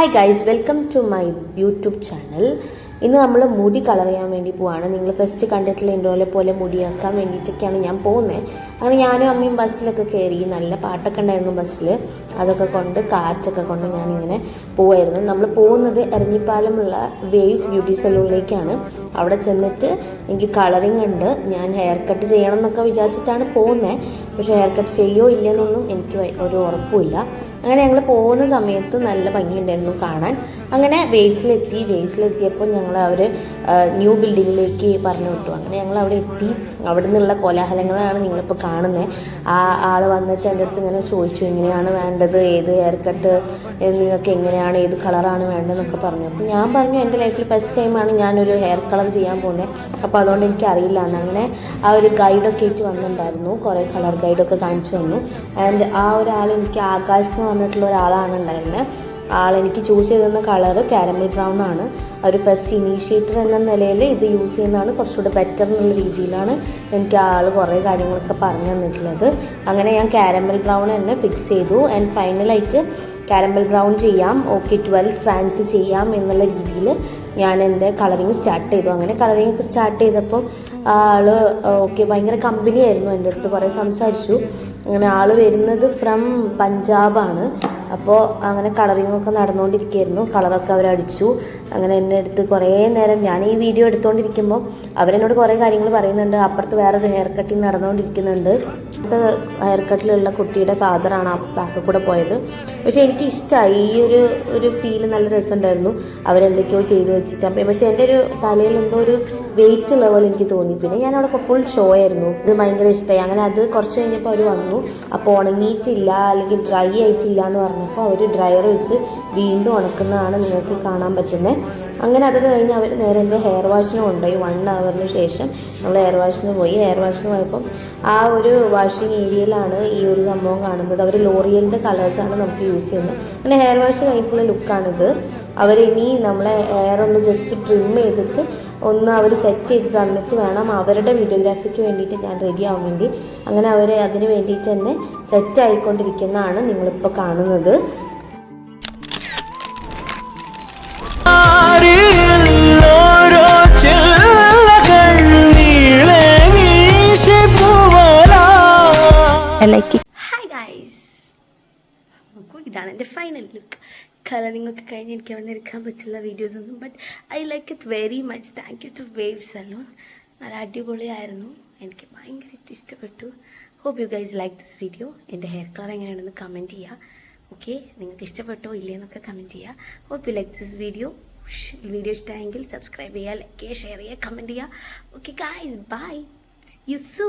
Hi guys welcome to my YouTube channel ഇന്ന് നമ്മൾ മുടി കളർ ചെയ്യാൻ വേണ്ടി പോവാണ്. നിങ്ങൾ ഫസ്റ്റ് കണ്ടിട്ടുള്ള ഇൻഡോലെ പോലെ മുടിയാക്കാൻ വേണ്ടിയിട്ടൊക്കെയാണ് ഞാൻ പോകുന്നത് അങ്ങനെ ഞാനും അമ്മയും ബസ്സിലൊക്കെ കയറി നല്ല പാട്ടൊക്കെ ഉണ്ടായിരുന്നു ബസ്സിൽ അതൊക്കെ കൊണ്ട് കാറ്റൊക്കെ കൊണ്ട് ഞാനിങ്ങനെ പോവായിരുന്നു. നമ്മൾ പോകുന്നത് എരഞ്ഞിപ്പാലമുള്ള വേവ്സ് ബ്യൂട്ടി സലൂണിലേക്കാണ് അവിടെ ചെന്നിട്ട് എനിക്ക് കളറിങ് ഉണ്ട്. ഞാൻ ഹെയർ കട്ട് ചെയ്യണം എന്നൊക്കെ വിചാരിച്ചിട്ടാണ് പോകുന്നത് പക്ഷേ ഹെയർ കട്ട് ചെയ്യോ ഇല്ലെന്നൊന്നും എനിക്ക് ഒരു ഉറപ്പുമില്ല അങ്ങനെ ഞങ്ങൾ പോകുന്ന സമയത്ത് നല്ല ഭംഗിയുണ്ടായിരുന്നു കാണാൻ. അങ്ങനെ വേഴ്സിലെത്തി വേഴ്സിലെത്തിയപ്പോൾ ഞങ്ങൾ അവർ ന്യൂ ബിൽഡിങ്ങിലേക്ക് പറഞ്ഞു വിട്ടു. അങ്ങനെ ഞങ്ങൾ അവിടെ എത്തി. അവിടെ നിന്നുള്ള കോലാഹലങ്ങളാണ് നിങ്ങളിപ്പോൾ കാണുന്നത് ആ ആൾ വന്നിട്ട് എന്റെ അടുത്ത് ഇങ്ങനെ ചോദിച്ചു എങ്ങനെയാണ് വേണ്ടത്? ഏത് ഹെയർ കട്ട് നിങ്ങൾക്ക് എങ്ങനെയാണ്? ഏത് കളറാണ് വേണ്ടതെന്നൊക്കെ പറഞ്ഞു. അപ്പോൾ ഞാൻ പറഞ്ഞു എന്റെ ലൈഫിൽ ഫസ്റ്റ് ടൈമാണ് ഞാനൊരു ഹെയർ കളർ ചെയ്യാൻ പോകുന്നത് അപ്പോൾ അതുകൊണ്ട് എനിക്ക് അറിയില്ല. എന്ന് അങ്ങനെ ആ ഒരു ഗൈഡൊക്കെ ആയിട്ട് വന്നിട്ടുണ്ടായിരുന്നു. കുറേ കളർ ഗൈഡൊക്കെ കാണിച്ചു വന്നു ആൻഡ് ആ ഒരാൾ എനിക്ക് ആകാശ് എന്ന് പറഞ്ഞിട്ടുള്ള ഒരാളാണ് ഉണ്ടായിരുന്നത് ആൾ എനിക്ക് ചൂസ് ചെയ്തിരുന്ന കളർ കാരമൽ ബ്രൗൺ ആണ്. ഒരു ഫസ്റ്റ് ഇനീഷ്യേറ്റർ എന്ന നിലയിൽ ഇത് യൂസ് ചെയ്യുന്നതാണ്. കുറച്ചുകൂടെ ബെറ്റർ എന്നുള്ള രീതിയിലാണ് എനിക്ക് ആൾ കുറേ കാര്യങ്ങളൊക്കെ പറഞ്ഞു തന്നിട്ടുള്ളത്. അങ്ങനെ ഞാൻ കാരമൽ ബ്രൗൺ തന്നെ ഫിക്സ് ചെയ്തു. ആൻഡ് ഫൈനലായിട്ട് കാരമൽ ബ്രൗൺ ചെയ്യാം. ഓക്കെ ട്വൽവ് സ്ട്രാൻഡ്സ് ചെയ്യാം എന്നുള്ള രീതിയിൽ ഞാൻ എന്റെ കളറിങ് സ്റ്റാർട്ട് ചെയ്തു. അങ്ങനെ കളറിങ് ഒക്കെ സ്റ്റാർട്ട് ചെയ്തപ്പോൾ ആൾ ഓക്കെ ഭയങ്കര കമ്പനിയായിരുന്നു എന്റെ അടുത്ത്. കുറേ സംസാരിച്ചു. അങ്ങനെ ആൾ വരുന്നത് ഫ്രം പഞ്ചാബാണ് അപ്പോൾ അങ്ങനെ കളറിങ്ങൊക്കെ നടന്നുകൊണ്ടിരിക്കുകയായിരുന്നു കളറൊക്കെ അവരടിച്ചു അങ്ങനെ എന്നെ എടുത്ത് കുറേ നേരം ഞാൻ ഈ വീഡിയോ എടുത്തുകൊണ്ടിരിക്കുമ്പോൾ അവരെന്നോട് കുറേ കാര്യങ്ങൾ പറയുന്നുണ്ട്. അപ്പുറത്ത് വേറൊരു ഹെയർ കട്ടിങ് നടന്നുകൊണ്ടിരിക്കുന്നുണ്ട്. ഹെയർ കട്ടിലുള്ള കുട്ടിയുടെ ഫാദറാണ് ആ ബാക്കിൽ കൂടെ പോയത്. പക്ഷേ എനിക്ക് ഇഷ്ടമായി ഈ ഒരു ഒരു ഫീൽ നല്ല രസമുണ്ടായിരുന്നു. അവരെന്തൊക്കെയോ ചെയ്തു വെച്ചിട്ട്. അപ്പം പക്ഷേ എന്റെ ഒരു തലയിൽ എന്തോ ഒരു വെയിറ്റ് പോലെ എനിക്ക് തോന്നി. പിന്നെ ഞാൻ അവിടെ ഫുൾ ഷോ ആയിരുന്നു. ഇത് ഭയങ്കര ഇഷ്ടമായി അങ്ങനെ അത് കുറച്ച് കഴിഞ്ഞപ്പോൾ അവർ വന്നു. അപ്പോൾ ഉണങ്ങിയിട്ടില്ല അല്ലെങ്കിൽ ഡ്രൈ ആയിട്ടില്ല എന്ന് പറഞ്ഞപ്പോൾ അവർ ഡ്രയർ വെച്ച് വീണ്ടും ഉണക്കുന്നതാണ് നിങ്ങൾക്ക് കാണാൻ പറ്റുന്നത് അങ്ങനെ അത് കഴിഞ്ഞ് അവർ നേരെ എന്റെ ഹെയർ വാഷിന് കൊണ്ടുപോയി. വൺ അവറിന് ശേഷം നമ്മൾ ഹെയർ വാഷിന് പോയി. ഹെയർ വാഷിന് പോയപ്പം ആ ഒരു വാഷിംഗ് ഏരിയയിലാണ് ഈ ഒരു സംഭവം കാണുന്നത്. അവർ ലോറിയലിന്റെ കളേഴ്സാണ് നമുക്ക് യൂസ് ചെയ്യുന്നത്. അങ്ങനെ ഹെയർ വാഷ് കഴിഞ്ഞിട്ടുള്ള ലുക്കാണിത് അവരിനി നമ്മളെ ഹെയർ ഒന്ന് ജസ്റ്റ് ട്രിം ചെയ്തിട്ട് ഒന്ന് അവർ സെറ്റ് ചെയ്ത് തന്നിട്ട് വേണം അവരുടെ വീഡിയോഗ്രാഫിക്ക് വേണ്ടിയിട്ട് ഞാൻ റെഡി ആവാൻ വേണ്ടി അങ്ങനെ അവർ അതിന് വേണ്ടിയിട്ട് തന്നെ സെറ്റ് ആയിക്കൊണ്ടിരിക്കുന്നതാണ് നിങ്ങളിപ്പോൾ കാണുന്നത്. ഹായ് ഗൈസ് നോക്കൂ ഇതാണ് എന്റെ ഫൈനൽ ലുക്ക് കളറിംഗ് ഒക്കെ കഴിഞ്ഞ് എനിക്ക് അവിടെ എടുക്കാൻ പറ്റില്ല വീഡിയോസ് ഒന്നും but I like it very much thank you to Wave Salon നല്ല അടിപൊളിയായിരുന്നു. എനിക്ക് ഭയങ്കരമായിട്ട് ഇഷ്ടപ്പെട്ടു. Hope you guys like this video എന്റെ ഹെയർ കളർ എങ്ങനെയാണെന്ന് കമന്റ് ചെയ്യുക ഓക്കെ നിങ്ങൾക്ക് ഇഷ്ടപ്പെട്ടോ ഇല്ലയെന്നൊക്കെ കമന്റ് ചെയ്യുക hope you like this video video ഇഷ്ടമായെങ്കിൽ സബ്സ്ക്രൈബ് ചെയ്യുക ലൈക്ക് ചെയ്യുക ഷെയർ ചെയ്യുക കമന്റ് ചെയ്യുക okay guys bye you soon